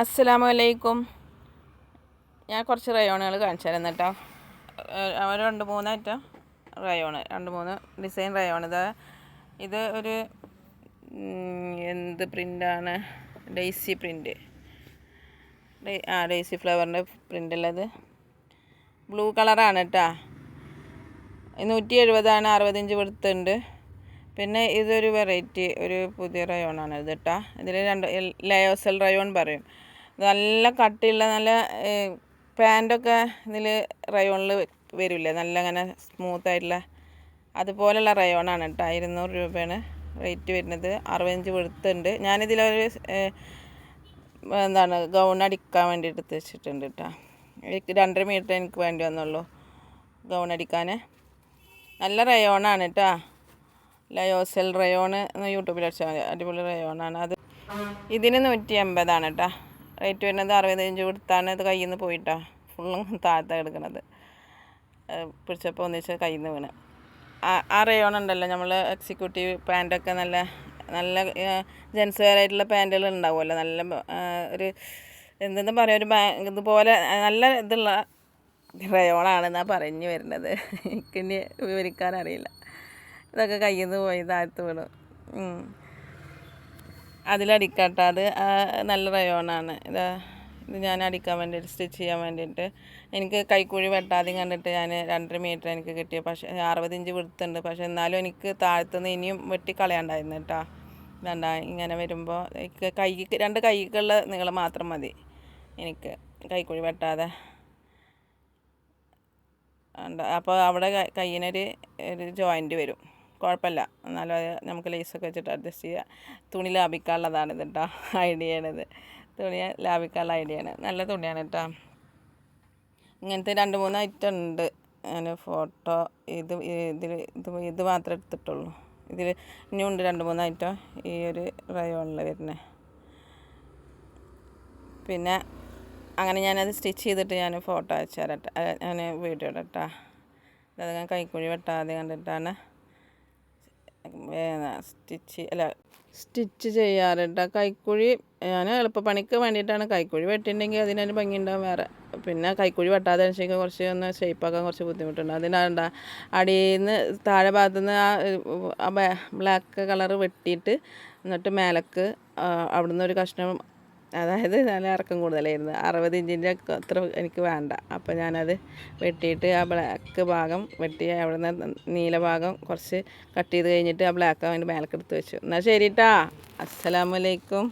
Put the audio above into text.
അസ്സലാമു അലൈക്കും ഞാൻ കുറച്ച് റയോണുകൾ കാണിച്ചു തരാം കേട്ടോ അവർ രണ്ട് മൂന്നായിട്ടോ? റയോണ് രണ്ട് മൂന്ന് ഡിസൈൻ റയോൺ ഇത് ഇത് ഒരു എന്ത് പ്രിന്റാണ്? Daisy print. ആ ഡെയ്സി ഫ്ലവറിന്റെ പ്രിന്റ് ഉള്ളത് ബ്ലൂ കളറാണ് കേട്ടോ. നൂറ്റി എഴുപതാണ് അറുപത്തഞ്ച് കൊടുത്തുണ്ട് പിന്നെ ഇതൊരു വെറൈറ്റി ഒരു പുതിയ റയോണാണ് ഇത് കേട്ടോ ഇതിൽ രണ്ട് ലയോസൽ റയോൺ പറയും. നല്ല കട്ടിയുള്ള നല്ല പാന്റൊക്കെ ഇതിൽ റയോണിൽ വരില്ലേ നല്ല അങ്ങനെ സ്മൂത്ത് ആയിട്ടുള്ള അതുപോലെയുള്ള റയോണാണ് കേട്ടോ ഇരുന്നൂറ് രൂപയാണ് റേറ്റ് വരുന്നത്. അറുപത്തഞ്ച് വെളുത്തുണ്ട്. ഞാനിതിലൊരു എന്താണ് ഗൗൺ അടിക്കാൻ വേണ്ടി എടുത്ത് വെച്ചിട്ടുണ്ട് കേട്ടോ എനിക്ക് രണ്ടര മീറ്റർ എനിക്ക് വേണ്ടി വന്നുള്ളൂ ഗൗൺ അടിക്കാൻ നല്ല റയോണാണ് കേട്ടോ ലയോസെൽ റയോണ് എന്ന് യൂട്യൂബിൽ അടിച്ചാൽ മതി. അടിപൊളി റയോണാണ് അത്. ഇതിന് നൂറ്റി എൺപതാണ് കേട്ടോ റേറ്റ് വരുന്നത് അറുപത്തഞ്ച് കൊടുത്താണ് ഇത് കയ്യിൽ നിന്ന് പോയിട്ടോ. ഫുള്ളും താഴത്താണ് എടുക്കണത്. പിടിച്ചപ്പോൾ ഒന്നിച്ച് കയ്യിൽ നിന്ന് വീണ്. ആ- റയോൺ ഉണ്ടല്ലോ. നമ്മൾ എക്സിക്യൂട്ടീവ് പാന്റൊക്കെ നല്ല നല്ല ജെൻസ് വെയർ ആയിട്ടുള്ള പാന്റുകൾ ഉണ്ടാവുമല്ലോ. നല്ല ഒരു എന്തെന്ന് പറയാം ഒരു ഇതുപോലെ നല്ല ഇതുള്ള റയോണാണെന്നാണ് പറഞ്ഞു വരുന്നത്. എനിക്കിനി വിവരിക്കാൻ അറിയില്ല ഇതൊക്കെ കയ്യിൽ നിന്ന് പോയി താഴ്ത്ത് വീണു. അതിലടിക്കട്ടെ. അത് നല്ല റയോണാണ്. ഇതാ ഇത് ഞാൻ അടിക്കാൻ വേണ്ടിയിട്ട് സ്റ്റിച്ച് ചെയ്യാൻ വേണ്ടിയിട്ട്. എനിക്ക് കൈക്കുഴി വെട്ടാതെയും കണ്ടിട്ട് ഞാൻ രണ്ടര മീറ്റർ എനിക്ക് കിട്ടിയ പക്ഷേ അറുപത് ഇഞ്ച് വിടുത്തുണ്ട്. പക്ഷേ എന്നാലും എനിക്ക് താഴ്ത്തുന്ന ഇനിയും വെട്ടി കളയാണ്ടായിരുന്നു കേട്ടോ. വേണ്ട ഇങ്ങനെ വരുമ്പോൾ എനിക്ക് കൈക്ക് രണ്ട് കൈക്കുള്ള നിങ്ങൾ മാത്രം മതി എനിക്ക് കൈക്കുഴി വെട്ടാതെ. അപ്പോൾ അവിടെ കയ്യിനൊരു ഒരു ജോയിന്റ് വരും. കുഴപ്പമില്ല. എന്നാലും അത് നമുക്ക് ലേസൊക്കെ വെച്ചിട്ട് അഡ്ജസ്റ്റ് ചെയ്യാം തുണി ലാഭിക്കാനുള്ളതാണ് കേട്ടോ ഐഡിയ ആണിത് തുണി ലാഭിക്കാനുള്ള ആണ്. നല്ല തുണിയാണ് കേട്ടോ. ഇങ്ങനത്തെ രണ്ട് മൂന്ന് ഐറ്റം ഉണ്ട്. ഞാൻ ഫോട്ടോ ഇത് ഇതിൽ ഇത് ഇത് മാത്രമേ എടുത്തിട്ടുള്ളൂ. ഇതിൽ ഇനിയും ഉണ്ട് രണ്ട് മൂന്ന് ഐറ്റം ഈ ഒരു റയോണിൽ വരുന്നത് പിന്നെ അങ്ങനെ ഞാനത് സ്റ്റിച്ച് ചെയ്തിട്ട് ഞാൻ ഫോട്ടോ അയച്ചു തരട്ടെ ഞാൻ വീഡിയോ ഇടട്ടാ അത് ഞാൻ കൈക്കുഴി വെട്ടാതെ കണ്ടിട്ടാണ്. സ്റ്റിച്ച് അല്ല സ്റ്റിച്ച് ചെയ്യാറുണ്ട്. കൈക്കുഴി ഞാൻ എളുപ്പപ്പണിക്ക് വേണ്ടിയിട്ടാണ് കൈക്കുഴി വെട്ടിയിട്ടുണ്ടെങ്കിൽ അതിനൊരു ഭംഗി ഉണ്ടാകും വേറെ. പിന്നെ കൈക്കുഴി വെട്ടാതെ വെച്ചെങ്കിൽ കുറച്ച് ഒന്ന് ഷേപ്പാക്കാൻ കുറച്ച് ബുദ്ധിമുട്ടുണ്ട്. അതിനാണ്ട അടിയിൽ നിന്ന് താഴെ ഭാഗത്തു നിന്ന് ആ ബ്ലാക്ക് കളർ വെട്ടിയിട്ട് എന്നിട്ട് മേലക്ക് അവിടുന്ന് ഒരു കഷ്ണം അതായത് നല്ല ഇറക്കം കൂടുതലായിരുന്നു. അറുപത് ഇഞ്ചിന്റെ അത്ര എനിക്ക് വേണ്ട. അപ്പോൾ ഞാനത് വെട്ടിയിട്ട് ആ ബ്ലാക്ക് ഭാഗം വെട്ടി അവിടെ നിന്ന് നീല ഭാഗം കുറച്ച് കട്ട് ചെയ്ത് കഴിഞ്ഞിട്ട് ആ ബ്ലാക്ക് അതിന്റെ മേലക്കെടുത്ത് വെച്ചു. എന്നാൽ ശരി കേട്ടാ അസ്സലാമലൈക്കും